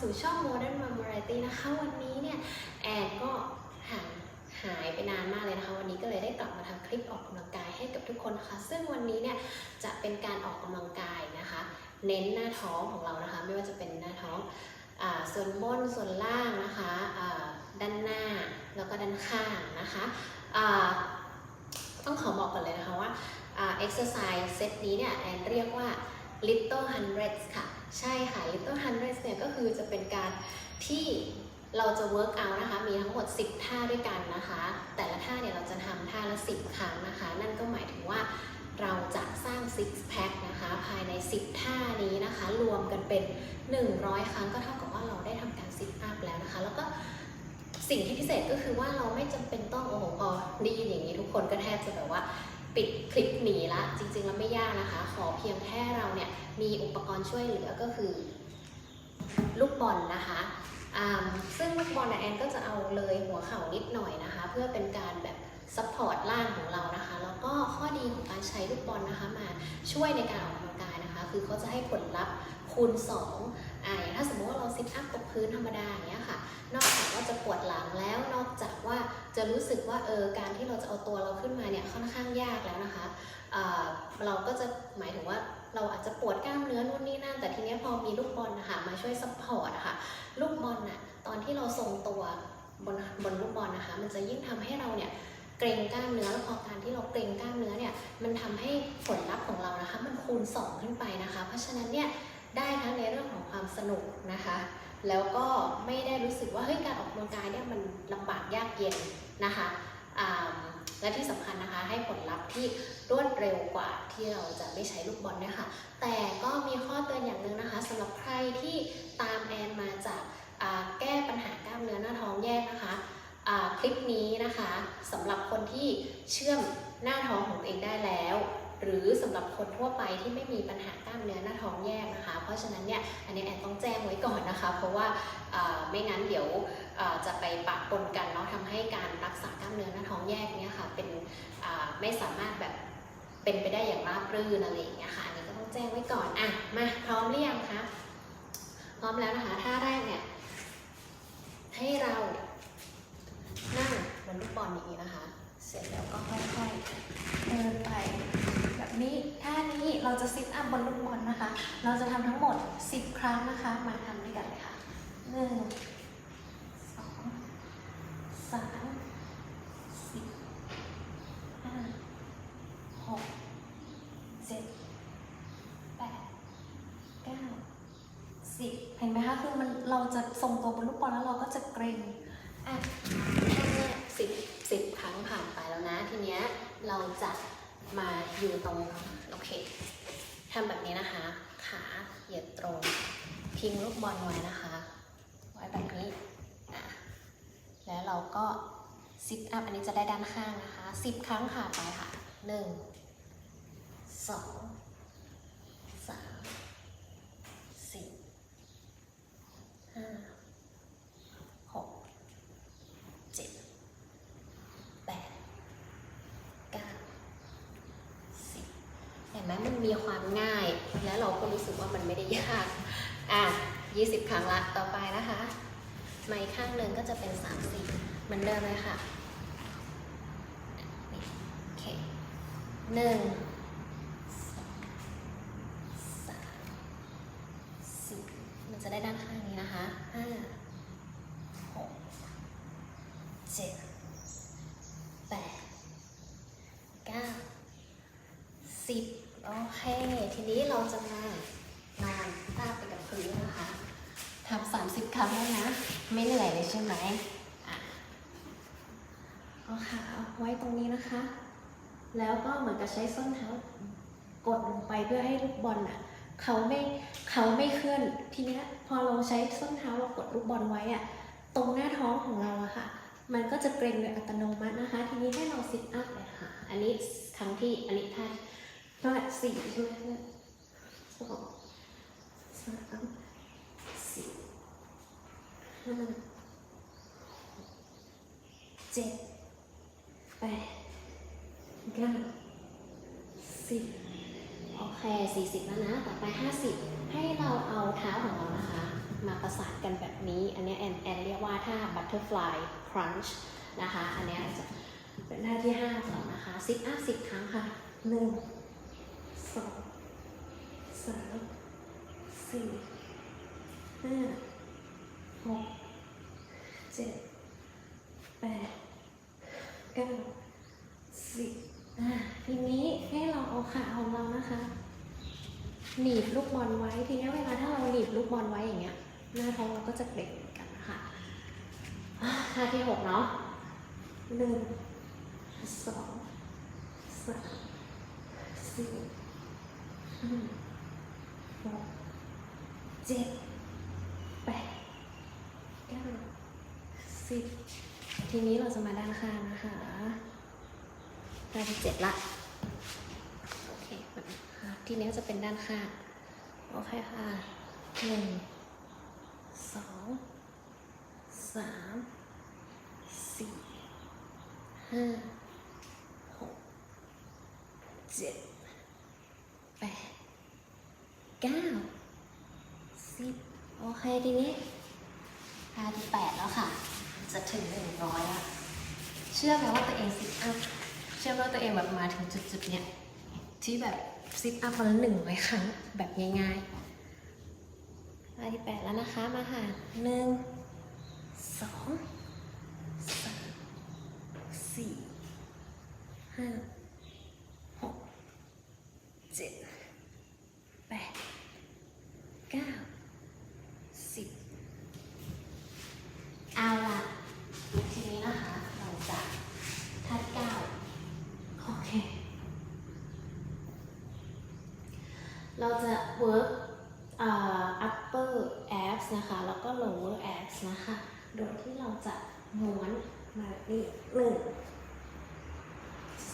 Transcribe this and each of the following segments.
สู่ช่อง Modern Mom Variety นะคะ วันนี้เนี่ยแอนก็ห่างหายไปนานมากเลยนะคะ วันนี้ก็เลยได้กลับมาทำคลิปออกกำลังกายให้กับทุกคนนะคะ ซึ่งวันนี้เนี่ยจะเป็นการออกกำลังกายนะคะ เน้นหน้าท้องของเรานะคะ ไม่ว่าจะเป็นหน้าท้องอส่วนบนส่วนล่างนะคะด้านหน้าแล้วก็ด้านข้างนะคะต้องขอบอกก่อนเลยนะคะว่าเอ่า exercise เซตนี้เนี่ยแอนเรียกว่า little hundreds ค่ะ ใช่ค่ะ little hundreds เนี่ยก็คือจะเป็นการที่เราจะ work out นะคะ มีทั้งหมด 10 ท่าด้วยกันนะคะ แต่ละท่าเนี่ยเราจะทำท่าละ 10 ครั้งนะคะ นั่นก็หมายถึงว่าเราจะสร้าง six pack นะคะ ภายใน 10 ท่านี้นะคะ รวมกันเป็น 100 ครั้งก็เท่ากับว่าเราได้ทำการ sit up แล้วนะคะ แล้วก็สิ่งที่พิเศษก็คือว่าเราไม่จำเป็นต้องโอ้โหพอได้ยินอย่างนี้ทุกคนก็แทบจะแบบว่า ปิดคลิปหนีละจริงๆแล้วไม่ยากนะคะ ขอเพียงแค่เราเนี่ยมีอุปกรณ์ช่วยเหลือก็คือ ลูกบอลนะคะอ่าซึ่งลูกบอลแอนก็จะเอาเลยหัวเข่านิดหน่อยนะคะ เพื่อเป็นการแบบซัพพอร์ตล่างของเรานะคะ แล้วก็ข้อดีของการใช้ลูกบอลนะคะมาช่วยในการออก คือเขาจะให้ผลลัพธ์คูณ2อ่าอย่างถ้าสมมติว่าเราซิทอัพกับพื้นธรรมดาอย่างเงี้ยค่ะ นอกจากว่าจะปวดหลังแล้ว นอกจากว่าจะรู้สึกว่าเออการที่เราจะเอาตัวเราขึ้นมาเนี่ยค่อนข้างยากแล้วนะคะเราก็จะหมายถึงว่าเราอาจจะปวดกล้ามเนื้อนู่นนี่นั่นแต่ทีนี้พอมีลูกบอลนะคะมาช่วยซัพพอร์ตนะคะลูกบอลน่ะตอนที่เราทรงตัวบนบนลูกบอลนะคะ มันจะยิ่งทำให้เราเนี่ย เกรงกล้ามเนื้อแล้วพอการที่เราเกรงกล้ามเนื้อเนี่ยมันทำให้ผลลัพธ์ของเรานะคะ มันคูณสองขึ้นไปนะคะ เพราะฉะนั้นเนี่ยได้ทั้งในเรื่องของความสนุกนะคะ แล้วก็ไม่ได้รู้สึกว่าเฮ้ยการออกกำลังกายเนี่ยมันลำบากยากเย็นนะคะและที่สำคัญนะคะให้ผลลัพธ์ที่รวดเร็วกว่าที่เราจะไม่ใช้ลูกบอลเนี่ยค่ะ แต่ก็มีข้อเตือนอย่างหนึ่งนะคะสำหรับใครที่ตามแอนมาจากแก้ปัญหากล้ามเนื้อหน้าท้องแยกนะคะคลิปนี้ นะคะสำหรับคนที่เชื่อมหน้าท้องของตัวเองได้แล้ว หรือสำหรับคนทั่วไปที่ไม่มีปัญหากล้ามเนื้อหน้าท้องแยกนะคะ เพราะฉะนั้นเนี่ยอันนี้แอนต้องแจ้งไว้ก่อนนะคะ เพราะว่าไม่งั้นเดี๋ยวจะไปปะปนกันเนาะทำให้การรักษากล้ามเนื้อหน้าท้องแยกเนี่ยค่ะเป็นไม่สามารถแบบเป็นไปได้อย่างราบรื่นอะไรอย่างเงี้ยค่ะอันนี้ก็ต้องแจ้งไว้ก่อนอะมาพร้อมหรือยังคะพร้อมแล้วนะคะท่าแรกเนี่ยให้เรา ลูกบอลอย่างนี้นะคะ เสร็จแล้วก็ค่อยๆเดินไปแบบนี้ท่านี้เราจะซิทอัพบนลูกบอลนะคะ เราจะทำทั้งหมด 10 ครั้งนะคะ มาทำด้วยกันเลยค่ะหนึ่งสองสามสี่ห้าหกเจ็ดแปดเก้าสิบเห็นไหมคะ คือมันเราจะทรงตัวบนลูกบอลแล้วเราก็จะเกรงอะ สิบสิบครั้งผ่านไปแล้วนะ ทีเนี้ยเราจะมาอยู่ตรงโอเคทำแบบนี้นะคะ ขาเหยียดตรง พิงลูกบอลไว้นะคะ ไว้แบบนี้อะแล้วเราก็ซิทอัพอันนี้จะได้ด้านข้างนะคะสิบครั้งค่ะไปค่ะหนึ่งสองสามสี่ห้าหกเจ็ดแปดเก้าสิบเห็นไห มมันมีความง่าย และเราก็รู้สึกว่ามันไม่ได้ยาก อะ 20 ครั้งละต่อไปนะคะไม้ข้างหนึ่งก็จะเป็น30เหมือนเดิมเลยค่ะโอเคหนึ่งสองสามสี่มันจะได้ด้านข้างนี้นะคะห้าหกเจ็ดแปดเก้าสิบ โอเค ทีนี้เราจะมานอนราบไปกับพื้นนะคะทำสามสิบครั้งแล้วนะ ไม่เหนื่อยเลยใช่ไหมอะเอาขาไว้ตรงนี้นะคะ แล้วก็เหมือนกับใช้ส้นเท้ากดลงไปเพื่อให้ลูกบอลอะเขาไม่เขาไม่เคลื่อนทีเนี้ยพอเราใช้ส้นเท้าเรากดลูกบอลไว้อะตรงหน้าท้องของเราอะค่ะ มันก็จะเกร็งโดยอัตโนมัตินะคะ ทีนี้ให้เราซิทอัพเลยค่ะ อันนี้ครั้งที่อันนี้ท่า เท่าไหร่สี่ใช่ไหมสองสามสี่ห้าเจ็ดแปดเก้าสิบโอเคสี่สิบแล้วนะ ต่อไปห้าสิบให้เราเอาเท้าของเรานะคะ มาประสานกันแบบนี้ อันนี้แอนแอนเรียกว่าท่า butterfly crunch นะคะ อันนี้เป็นท่าที่5ของนะคะ sit up 10ครั้งค่ะหนึ่ง 1 2 3 4 5 6 7 8 9 10อะทีนี้ให้เราเอาขาของเรานะคะ หนีบลูกบอลไว้ทีนี้เวลาถ้าเราหนีบลูกบอลไว้อย่างเงี้ยหน้าท้องเราก็จะเกร็งเหมือนกันนะคะอะท่าที่หกเนาะหนึ่งสองสาม ห้าหกเจ็ดแปดเก้าสิบทีนี้เราจะมาด้านข้างนะคะท่าที่เจ็ดละโอเคทีนี้จะเป็นด้านข้างโอเคค่ะหนึ่งสองสามสี่ห้าหกเจ็ดแปด เก้าสิบโอเคทีนี้ท่าที่แปดแล้วค่ะ จะถึงหนึ่งร้อยละเชื่อไหมว่าตัวเองซิทอัพเชื่อว่าตัวเองแบบมาถึงจุดๆเนี้ยที่แบบซิทอัพวันละหนึ่งร้อยครั้งแบบง่ายๆท่าที่แปดแล้วนะคะมาค่ะหนึ่งสองสามสี่ห้าหกเจ็ดแปดเก้าสิบเอาล่ะ ทีนี้นะคะ เราจะท่าที่เก้าโอเค เราจะ work อ่า upper abs นะคะ แล้วก็ lower abs นะคะ โดยที่เราจะม้วนมาแบบนี้หนึ่ง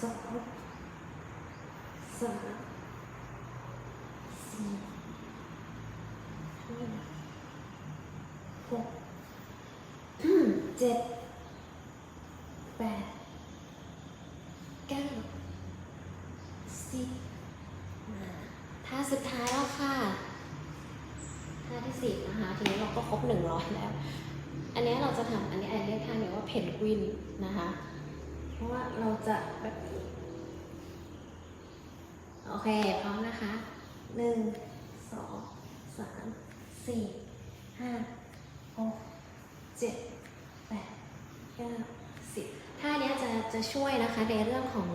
สองสามสี่ห้าหกเจ็ดแปดเก้าสิบ ท่าสุดท้ายแล้วค่ะ ท่าที่สิบนะคะ ทีนี้เราก็ ครบหนึ่งร้อยแล้ว อันนี้เราจะทำอันนี้แอนเรียกท่านี้ว่าเพนกวินนะคะ เพราะว่าเราจะแบบนี้โอเคพร้อมนะคะหนึ่งสองสามสี่ห้าหกเจ็ดแปดเก้าสิบท่านี้จะจะช่วยนะคะในเรื่องของ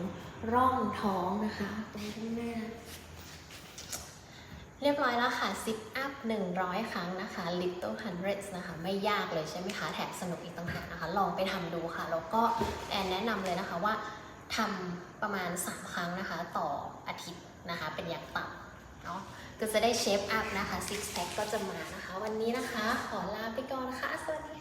ร่องท้องนะคะตรงข้างหน้า เรียบร้อยแล้วค่ะซิปอัพ100 ครั้งนะคะ Little Hundreds นะคะ ไม่ยากเลยใช่ไหมคะ แถมสนุกอีกต่างหากนะคะ ลองไปทำดูค่ะ แล้วก็แอนแนะนำเลยนะคะว่าทำประมาณ 3 ครั้งนะคะ ต่ออาทิตย์นะคะ เป็นอย่างต่ำเนาะ ก็จะได้เชฟอัพนะคะ Six Pack ก็จะมานะคะ วันนี้นะคะ ขอลาไปก่อนนะคะ สวัสดีค่ะ